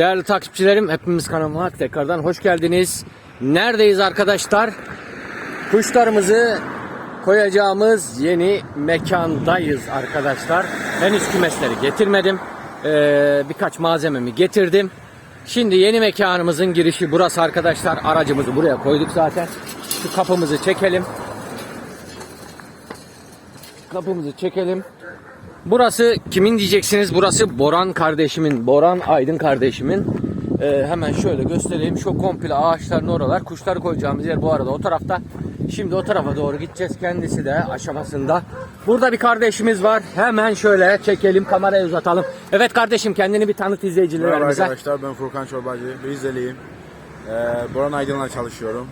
Değerli takipçilerim, hepimiz kanalıma tekrardan hoş geldiniz. Neredeyiz arkadaşlar? Kuşlarımızı koyacağımız yeni mekandayız arkadaşlar. Henüz kümesleri getirmedim. Ee, birkaç malzememi getirdim. Şimdi yeni mekanımızın girişi burası arkadaşlar. Aracımızı buraya koyduk zaten. Şu kapımızı çekelim. Kapımızı çekelim. Burası kimin diyeceksiniz? Burası Boran kardeşimin, Boran Aydın kardeşimin. Ee, hemen şöyle göstereyim. Şu komple ağaçların oralar. Kuşları koyacağımız yer bu arada o tarafta. Şimdi o tarafa doğru gideceğiz. Kendisi de aşamasında. Burada bir kardeşimiz var. Hemen şöyle çekelim, kamerayı uzatalım. Evet kardeşim kendini bir tanıt Merhaba izleyicilerimize. arkadaşlar ben Furkan Çorbacı, Rizeliyim. Ee, Boran Aydın'la çalışıyorum.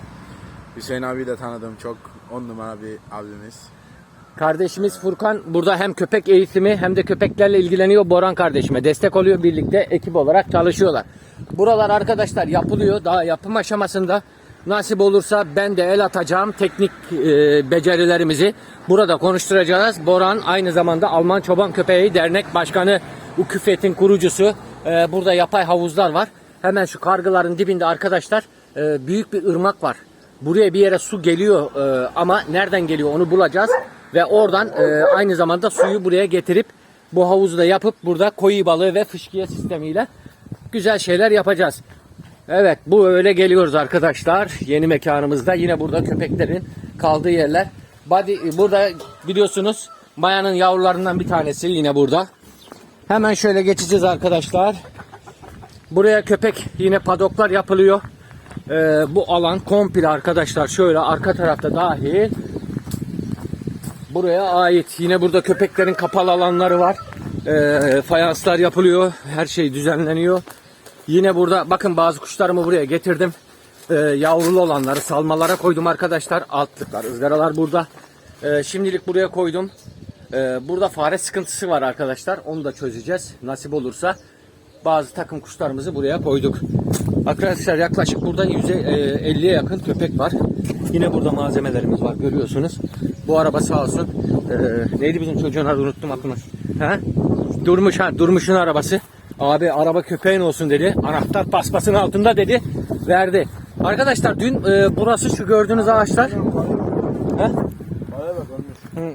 Hüseyin abi de tanıdım, çok on numara bir abimiz. Kardeşimiz Furkan burada hem köpek eğitimi hem de köpeklerle ilgileniyor Boran kardeşime. Destek oluyor birlikte ekip olarak çalışıyorlar. Buralar arkadaşlar yapılıyor. Daha yapım aşamasında. Nasip olursa ben de el atacağım teknik e, becerilerimizi burada konuşturacağız. Boran aynı zamanda Alman Çoban Köpeği Dernek Başkanı Uküfet'in kurucusu. E, burada yapay havuzlar var. Hemen şu kargıların dibinde arkadaşlar e, büyük bir ırmak var. Buraya bir yere su geliyor e, ama nereden geliyor onu bulacağız. Ve oradan e, aynı zamanda suyu buraya getirip bu havuzu da yapıp burada koyu balığı ve fışkiye sistemiyle güzel şeyler yapacağız. Evet bu öyle geliyoruz arkadaşlar. Yeni mekanımızda yine burada köpeklerin kaldığı yerler. Body, burada biliyorsunuz Maya'nın yavrularından bir tanesi yine burada. Hemen şöyle geçeceğiz arkadaşlar. Buraya köpek yine padoklar yapılıyor. Ee, bu alan komple arkadaşlar şöyle arka tarafta dahil buraya ait. Yine burada köpeklerin kapalı alanları var. Ee, fayanslar yapılıyor. Her şey düzenleniyor. Yine burada bakın bazı kuşlarımı buraya getirdim. Ee, yavrulu olanları salmalara koydum arkadaşlar. Altlıklar, ızgaralar burada. Ee, şimdilik buraya koydum. Ee, burada fare sıkıntısı var arkadaşlar. Onu da çözeceğiz nasip olursa. Bazı takım kuşlarımızı buraya koyduk. Arkadaşlar yaklaşık burada 150'ye yakın köpek var. Yine burada malzemelerimiz var görüyorsunuz. Bu araba sağ olsun. Ee, neydi bizim çocuğun adı unuttum aklıma. Ha? Durmuş ha Durmuş'un arabası. Abi araba köpeğin olsun dedi. Anahtar paspasın altında dedi. Verdi. Arkadaşlar dün e, burası şu gördüğünüz ağaçlar. Ha?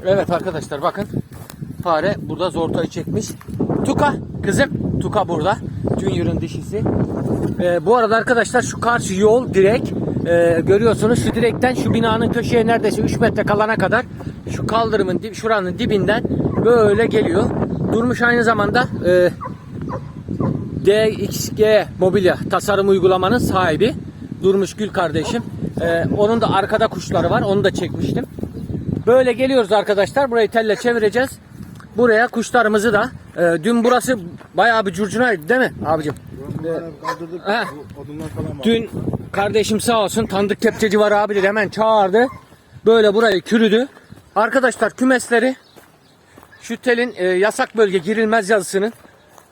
Evet arkadaşlar bakın. Fare burada zortayı çekmiş. Tuka kızım. Tuka burada. Junior'ın dişisi. Ee, bu arada arkadaşlar şu karşı yol direkt e, görüyorsunuz şu direkten şu binanın köşeye neredeyse 3 metre kalana kadar şu kaldırımın dib- şuranın dibinden böyle geliyor. Durmuş aynı zamanda e, DXG mobilya tasarım uygulamanın sahibi Durmuş Gül kardeşim. Ee, onun da arkada kuşları var. Onu da çekmiştim. Böyle geliyoruz arkadaşlar. Burayı telle çevireceğiz. Buraya kuşlarımızı da e, dün burası bayağı bir curcunaydı değil mi abicim? Kaldırdık, Ha. bu odunlar falan var. Dün kardeşim sağ olsun tanıdık kepçeci var abi dedi hemen çağırdı. Böyle burayı kürüdü. Arkadaşlar kümesleri şu telin e, yasak bölge girilmez yazısının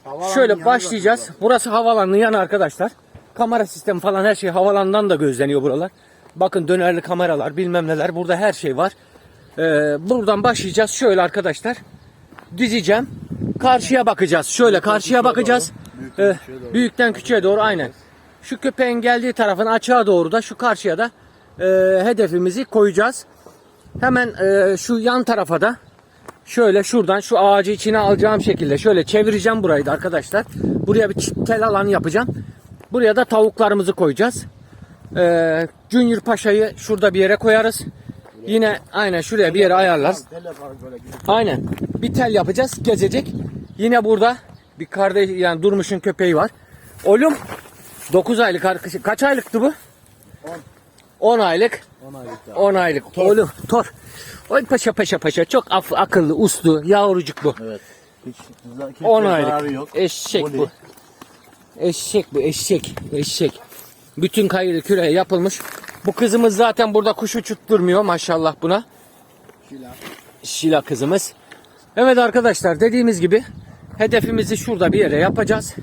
Havalanın şöyle başlayacağız. Burası havalanın yanı arkadaşlar. Kamera sistemi falan her şey havalandan da gözleniyor buralar. Bakın dönerli kameralar bilmem neler burada her şey var. Ee, buradan başlayacağız. Şöyle arkadaşlar dizeceğim. Karşıya bakacağız. Şöyle karşıya bakacağız. Ee, doğru. büyükten küçüğe doğru aynen. Şu köpeğin geldiği tarafın açığa doğru da şu karşıya da e, hedefimizi koyacağız. Hemen e, şu yan tarafa da şöyle şuradan şu ağacı içine alacağım şekilde şöyle çevireceğim burayı da arkadaşlar. Buraya bir tel alan yapacağım. Buraya da tavuklarımızı koyacağız. Ee, Junior Paşa'yı şurada bir yere koyarız. Yine aynen şuraya bir yere ayarlarız. Aynen. Bir tel yapacağız. Gezecek. Yine burada bir kardeş yani Durmuş'un köpeği var. Oğlum 9 aylık arkadaşı. Kaç aylıktı bu? 10 aylık. 10 aylıkta. 10 aylık. Oğlum tor. Oy paşa paşa paşa. Çok af, akıllı, uslu, yavrucuk bu. Evet. Hiç, hiç 10 zararı aylık. yok. Eşek Oli. bu. Eşek bu, eşek. Eşek. Bütün kayırı küreye yapılmış. Bu kızımız zaten burada kuş uçutturmuyor maşallah buna. Şila. Şila kızımız. Evet arkadaşlar dediğimiz gibi hedefimizi şurada bir yere yapacağız.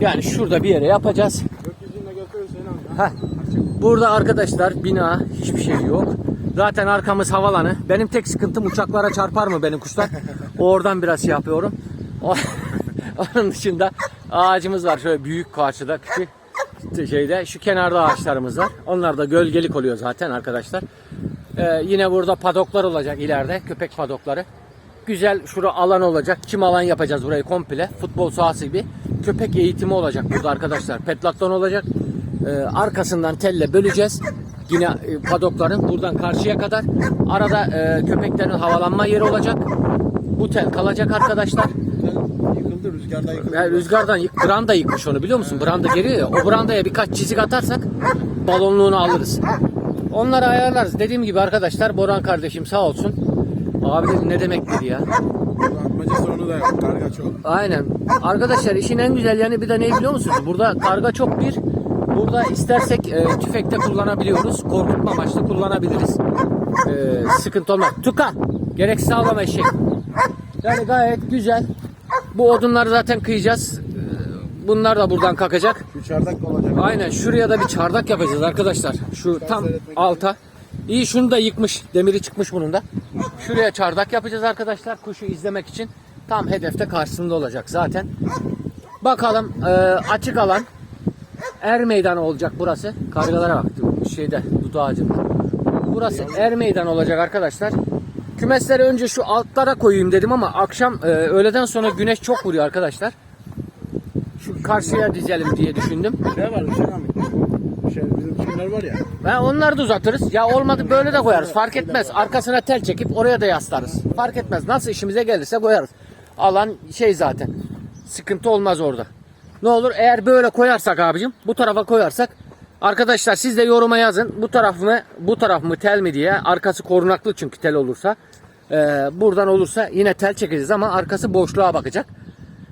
Yani şurada bir yere yapacağız. Ha. Burada arkadaşlar bina hiçbir şey yok. Zaten arkamız havalanı. Benim tek sıkıntım uçaklara çarpar mı benim kuşlar? Oradan biraz şey yapıyorum. Onun dışında Ağacımız var şöyle büyük karşıda küçük şeyde. Şu kenarda ağaçlarımız var. Onlar da gölgelik oluyor zaten arkadaşlar. Ee, yine burada padoklar olacak ileride. Köpek padokları. Güzel şura alan olacak. Çim alan yapacağız burayı komple. Futbol sahası gibi. Köpek eğitimi olacak burada arkadaşlar. Petlakton olacak. Ee, arkasından telle böleceğiz. Yine e, padokların buradan karşıya kadar. Arada e, köpeklerin havalanma yeri olacak. Bu tel kalacak arkadaşlar. Yıkıldı rüzgarda yıkıldı. Yani rüzgardan yık, branda yıkmış onu biliyor musun? Branda geliyor ya. O brandaya birkaç çizik atarsak balonluğunu alırız. Onları ayarlarız. Dediğim gibi arkadaşlar Boran kardeşim sağ olsun. Abi dedim ne demek dedi ya. Atmaca sorunu da yok. Karga çok. Aynen. Arkadaşlar işin en güzel yanı bir de ne biliyor musunuz? Burada karga çok bir. Burada istersek e, tüfekte kullanabiliyoruz. Korkutma amaçlı kullanabiliriz. E, sıkıntı olmaz. Tuka. Gereksiz sağlam eşek. Yani gayet güzel. Bu odunları zaten kıyacağız. E, Bunlar da buradan kalkacak. Şu çardak da olacak. Aynen şuraya da bir çardak yapacağız arkadaşlar. Şu tam alta. İyi şunu da yıkmış. Demiri çıkmış bunun da. Şuraya çardak yapacağız arkadaşlar. Kuşu izlemek için. Tam hedefte karşısında olacak zaten. Bakalım e, açık alan. Er meydanı olacak burası. Kargalara bak şeyde dut ağacında. Burası er meydanı olacak arkadaşlar. Kümesleri önce şu altlara koyayım dedim ama akşam e, öğleden sonra güneş çok vuruyor arkadaşlar. Şu karşıya dizelim diye düşündüm. Şey var bizim var ya. Ve onları da uzatırız. Ya olmadı böyle de koyarız. Fark etmez. Arkasına tel çekip oraya da yaslarız. Fark etmez. Nasıl işimize gelirse koyarız. Alan şey zaten. Sıkıntı olmaz orada. Ne olur eğer böyle koyarsak abicim bu tarafa koyarsak arkadaşlar siz de yoruma yazın. Bu taraf mı bu taraf mı tel mi diye. Arkası korunaklı çünkü tel olursa. Ee, buradan olursa yine tel çekeceğiz ama arkası boşluğa bakacak.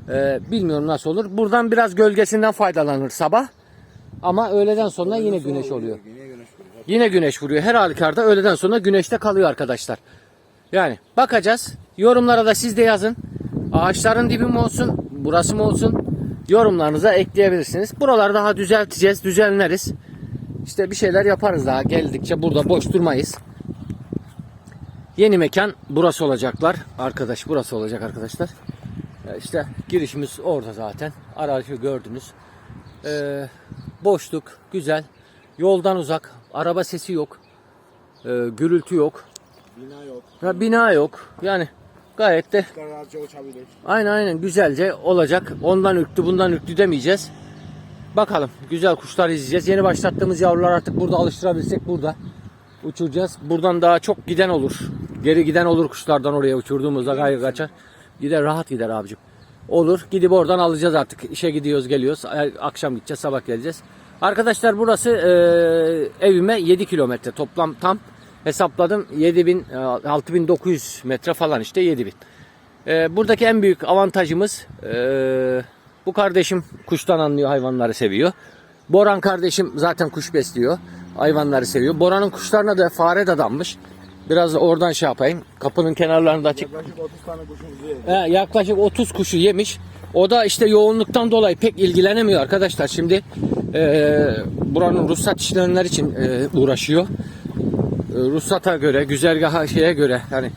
Ee, bilmiyorum nasıl olur. Buradan biraz gölgesinden faydalanır sabah. Ama öğleden sonra yine güneş oluyor. Yine güneş vuruyor. Yine güneş vuruyor. Her halükarda öğleden sonra güneşte kalıyor arkadaşlar. Yani bakacağız. Yorumlara da siz de yazın. Ağaçların dibi mi olsun, burası mı olsun? Yorumlarınıza ekleyebilirsiniz. Buraları daha düzelteceğiz, düzenleriz. İşte bir şeyler yaparız daha geldikçe burada boş durmayız. Yeni mekan burası olacaklar. Arkadaş burası olacak arkadaşlar. İşte girişimiz orada zaten. Aralığı gördünüz. Ee, boşluk güzel. Yoldan uzak. Araba sesi yok. Ee, gürültü yok. Bina yok. Ya bina yok. Yani gayet de Kuşlar rahatça uçabilir. aynen aynen güzelce olacak. Ondan ürktü bundan ürktü demeyeceğiz. Bakalım güzel kuşlar izleyeceğiz. Yeni başlattığımız yavrular artık burada alıştırabilsek burada uçuracağız. Buradan daha çok giden olur. Geri giden olur kuşlardan oraya uçurduğumuzda gayrı kaçar. Gider rahat gider abicim. Olur. Gidip oradan alacağız artık. İşe gidiyoruz geliyoruz. Akşam gideceğiz sabah geleceğiz. Arkadaşlar burası e, evime 7 kilometre toplam tam hesapladım 7000 e, 6900 metre falan işte 7000. E, buradaki en büyük avantajımız e, bu kardeşim kuştan anlıyor hayvanları seviyor. Boran kardeşim zaten kuş besliyor. Hayvanları seviyor. Boran'ın kuşlarına da fare dadanmış. Biraz da oradan şey yapayım. Kapının kenarlarında açık. Yaklaşık 30 tane kuşumuzu yedi. He, yaklaşık 30 kuşu yemiş. O da işte yoğunluktan dolayı pek ilgilenemiyor arkadaşlar. Şimdi e, buranın ruhsat işlemleri için e, uğraşıyor. E, ruhsata göre, güzergaha şeye göre yani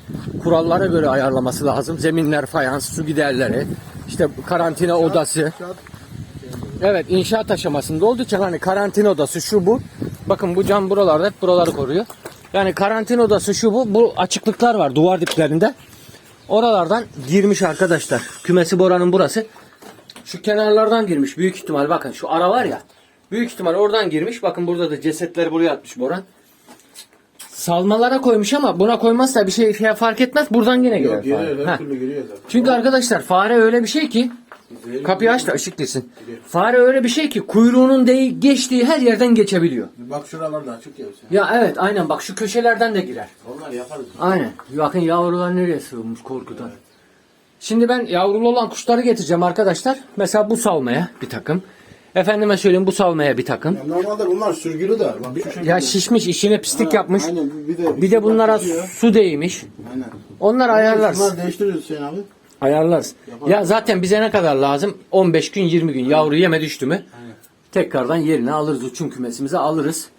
kurallara göre ayarlaması lazım. Zeminler, fayans, su giderleri, işte karantina odası. Evet inşaat aşamasında olduğu için hani karantina odası şu bu. Bakın bu cam buralarda hep buraları koruyor. Yani karantina odası şu bu. Bu açıklıklar var duvar diplerinde. Oralardan girmiş arkadaşlar. Kümesi Bora'nın burası. Şu kenarlardan girmiş büyük ihtimal bakın şu ara var ya. Büyük ihtimal oradan girmiş. Bakın burada da cesetleri buraya atmış Boran. Salmalara koymuş ama buna koymazsa bir şey fark etmez. Buradan yine girer. Yok fare. Her türlü giriyor zaten. Çünkü arkadaşlar fare öyle bir şey ki kapıyı aç da ışık girsin. Fare öyle bir şey ki kuyruğunun de geçtiği her yerden geçebiliyor. Bak şuralarda açık ya Hüseyin. Ya evet aynen bak şu köşelerden de girer. Onlar yaparız. Aynen. Bakın yavrular nereye sığınmış korkudan. Şimdi ben yavrulu olan kuşları getireceğim arkadaşlar. Mesela bu salmaya bir takım. Efendime söyleyeyim bu salmaya bir takım. Ya normalde bunlar sürgülü de. Bak şu şekilde. Ya şişmiş içine pislik yapmış. Aynen bir de, Bir de bunlara su değmiş. Aynen. Onlar ayarlarız. Bunları değiştiriyoruz Hüseyin abi. Ayarlarız. Ya zaten bize ne kadar lazım? 15 gün 20 gün yavru yeme düştü mü? Tekrardan yerine alırız. Uçum kümesimize alırız.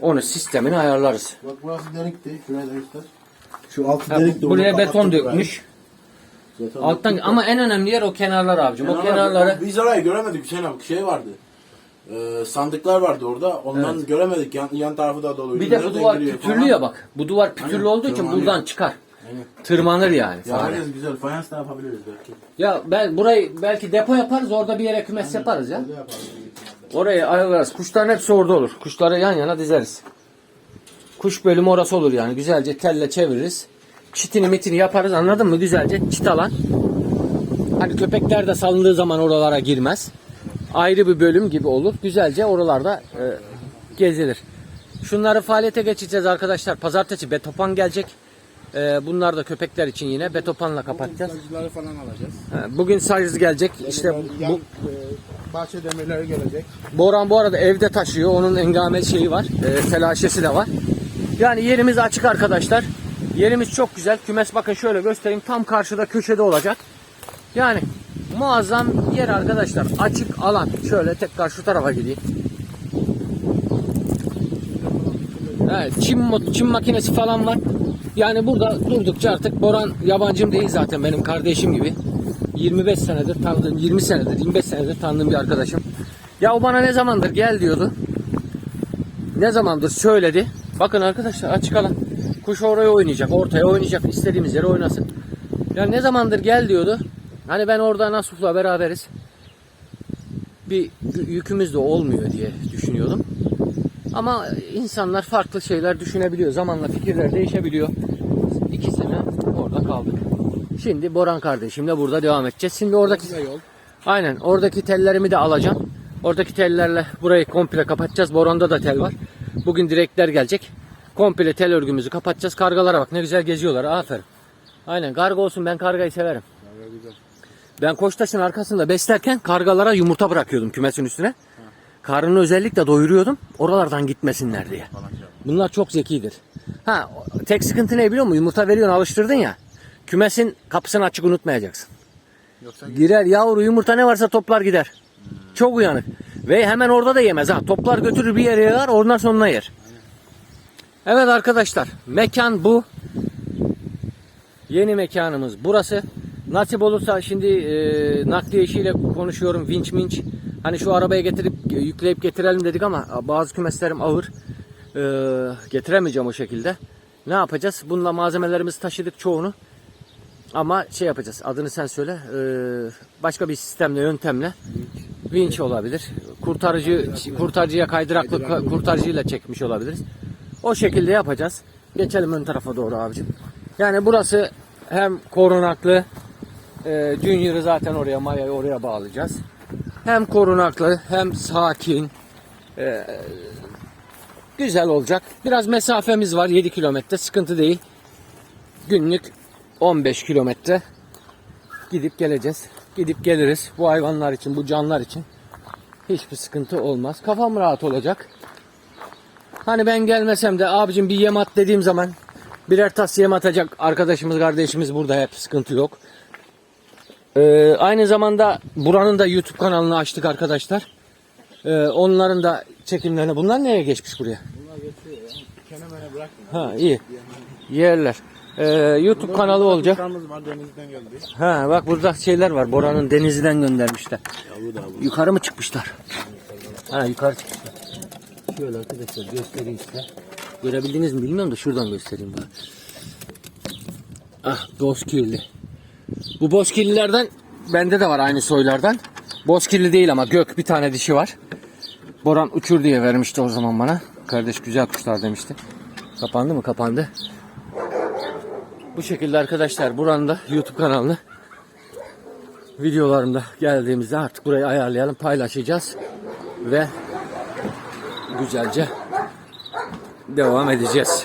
Onu sistemini ayarlarız. Bak burası delikti. Şuraya göster. Şu altı Ha, delikti. buraya onu beton dökmüş. Zaten Alttan da- ama en önemli yer o kenarlar abicim. O Kenarlar- kenarları Biz orayı göremedik Hüseyin abi. Şey vardı. Ee, sandıklar vardı orada. Ondan göremedik. Yan, yan tarafı da doluydu. bir de bu duvar pütürlü ya bak. Bu duvar pütürlü Aynen, olduğu için buradan çıkar. Aynen. Tırmanır yani. fare. Yaparız güzel. Fayans da yapabiliriz belki. Ya ben burayı belki depo yaparız orada bir yere kümes yaparız ya. Orada yaparız. Oraya ayarlarız. Kuşların hepsi orada olur. Kuşları yan yana dizeriz. Kuş bölümü orası olur yani. Güzelce telle çeviririz. Çitini mitini yaparız anladın mı? Güzelce çit alan. Hani köpekler de salındığı zaman oralara girmez. Ayrı bir bölüm gibi olur. Güzelce oralarda e, gezilir. Şunları faaliyete geçeceğiz arkadaşlar. Pazartesi betopan gelecek. E, bunlar da köpekler için yine betopanla kapatacağız. Sacıları falan alacağız. E, Bugün sayız gelecek. İşte Yan, bu, e, bahçe demirleri gelecek. Boran bu arada evde taşıyor. Onun engame şeyi var. E, telaşesi de var. Yani yerimiz açık arkadaşlar. Yerimiz çok güzel. Kümes bakın şöyle göstereyim. Tam karşıda köşede olacak. Yani muazzam yer arkadaşlar. Açık alan. Şöyle tekrar şu tarafa gideyim. Evet, çim, çim makinesi falan var. Yani burada durdukça artık Boran yabancım değil zaten benim kardeşim gibi. 25 senedir tanıdığım, 20 senedir, 25 senedir tanıdığım bir arkadaşım. Ya o bana ne zamandır gel diyordu. Ne zamandır söyledi. Bakın arkadaşlar açık alan. Kuş oraya oynayacak, ortaya oynayacak, istediğimiz yere oynasın. Ya ne zamandır gel diyordu. Hani ben orada Nasuh'la beraberiz. Bir yükümüz de olmuyor diye düşünüyordum. Ama insanlar farklı şeyler düşünebiliyor. Zamanla fikirler değişebiliyor. İki sene orada kaldık. Şimdi Boran kardeşimle burada devam edeceğiz. Şimdi oradaki yol. aynen oradaki tellerimi de alacağım. Oradaki tellerle burayı komple kapatacağız. Boran'da da tel var. Bugün direkler gelecek. Komple tel örgümüzü kapatacağız. Kargalara bak ne güzel geziyorlar. Aferin. Aynen karga olsun ben kargayı severim. güzel. Ben Koçtaş'ın arkasında beslerken kargalara yumurta bırakıyordum kümesin üstüne. Karnını özellikle doyuruyordum. Oralardan gitmesinler diye. Bunlar çok zekidir. Ha tek sıkıntı ne biliyor musun? Yumurta veriyorsun alıştırdın ya. Kümesin kapısını açık unutmayacaksın. Yoksa Girer yavru yumurta ne varsa toplar gider. Çok uyanık. Ve hemen orada da yemez ha. Toplar götürür bir yere yer ondan sonra yer. Evet arkadaşlar mekan bu. Yeni mekanımız burası. Nasip olursa şimdi e, nakliye işiyle konuşuyorum vinç minç. Hani şu arabaya getirip e, yükleyip getirelim dedik ama bazı kümeslerim ağır. E, getiremeyeceğim o şekilde. Ne yapacağız? Bununla malzemelerimizi taşıdık çoğunu. Ama şey yapacağız. Adını sen söyle. e, başka bir sistemle, yöntemle vinç olabilir. Kurtarıcı kurtarıcıya kaydıraklı kurtarıcıyla çekmiş olabiliriz. O şekilde yapacağız. Geçelim ön tarafa doğru abicim. Yani burası hem korunaklı e, Junior'ı zaten oraya Maya'yı oraya bağlayacağız. Hem korunaklı hem sakin e, güzel olacak. Biraz mesafemiz var 7 kilometre sıkıntı değil. Günlük 15 kilometre gidip geleceğiz. Gidip geliriz. Bu hayvanlar için, bu canlar için hiçbir sıkıntı olmaz. Kafam rahat olacak. Hani ben gelmesem de abicim bir yem at dediğim zaman birer tas yem atacak arkadaşımız, kardeşimiz burada hep sıkıntı yok. Ee, aynı zamanda buranın da YouTube kanalını açtık arkadaşlar. Ee, onların da çekimlerini. Bunlar neye geçmiş buraya? bunlar geçiyor ya. Kenemene bırakma. Ha iyi. Yerler. Ee, YouTube kanalı olacak. Var denizden geldi. Ha bak burada şeyler var. Bora'nın denizden göndermişler. Ya bu da bu. Yukarı mı çıkmışlar? Ha yukarı çıkmışlar. Şöyle arkadaşlar göstereyim size. Görebildiniz mi bilmiyorum da şuradan göstereyim bana. Ah bozkirli. Bu bozkirlilerden bende de var aynı soylardan. Bozkirli değil ama gök bir tane dişi var. Boran uçur diye vermişti o zaman bana. Kardeş güzel kuşlar demişti. Kapandı mı? Kapandı. Bu şekilde arkadaşlar buranın da YouTube kanalını videolarımda geldiğimizde artık burayı ayarlayalım, paylaşacağız ve güzelce devam edeceğiz.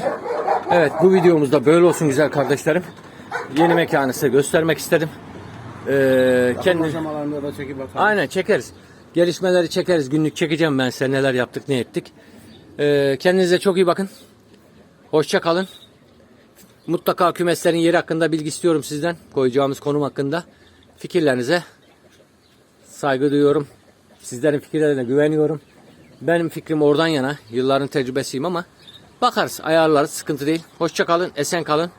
Evet bu videomuzda böyle olsun güzel kardeşlerim. Yeni mekanı size göstermek istedim. Ee, kendi Aşamalarında da çekip bakalım. Aynen çekeriz. Gelişmeleri çekeriz. Günlük çekeceğim ben size neler yaptık ne ettik. Ee, kendinize çok iyi bakın. Hoşça kalın. Mutlaka kümeslerin yeri hakkında bilgi istiyorum sizden. Koyacağımız konum hakkında. Fikirlerinize saygı duyuyorum. Sizlerin fikirlerine güveniyorum. Benim fikrim oradan yana. Yılların tecrübesiyim ama bakarız, ayarlarız. Sıkıntı değil. Hoşça kalın, esen kalın.